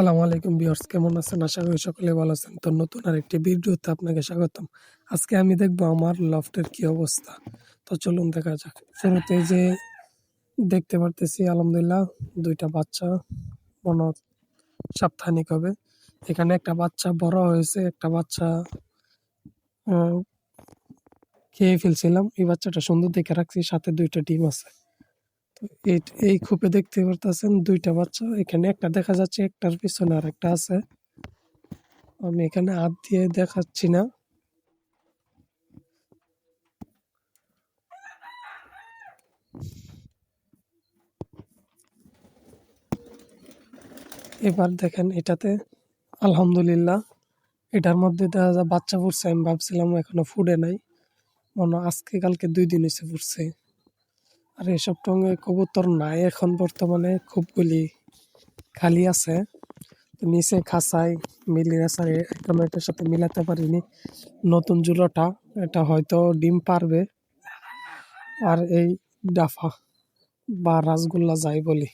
আসসালামু আলাইকুম ভিউয়ার্স, কেমন আছেন? আশা করি সকলে ভালো আছেন। তো নতুন আরেকটি ভিডিওতে আপনাকে স্বাগতম। আজকে আমি দেখব আমার লফটের কি অবস্থা। তো চলুন দেখা যাক। শুরুতে যে দেখতে পারতেছি, আলহামদুলিল্লাহ, দুইটা বাচ্চা, মনে সাপ্তাহিক হবে। এখানে একটা বাচ্চা বড় হয়েছে, একটা বাচ্চা খেয়ে ফেলছিলাম। এই বাচ্চাটা সুন্দর দেখে রাখছি, সাথে দুইটা ডিম আছে। এই খোপে দেখতে পারতেছেন দুইটা বাচ্চা। এখানে একটা দেখা যাচ্ছে, একটার পিছনে আর একটা আছে। আমি এখানে হাত দিয়ে দেখাচ্ছি না। এবার দেখেন এটাতে, আলহামদুলিল্লাহ, এটার মধ্যে দেখা যায় বাচ্চা ফুটছে আমি ভাবছিলাম এখনও ফুটে নাই। মনে আজকে কালকে দুই দিন হয়েছে ফুটছে। আর এইসব টঙ্গে কবুতর নাই, এখন বর্তমানে খুবগুলি খালি আছে। নিচে খাসাই মিলিয়ে আছে একদম এটার সাথে মিলাতে পারিনি। নতুন জুলোটা, এটা হয়তো ডিম পারবে। আর এই ডাফা বা রাসগোল্লা যাই বলি।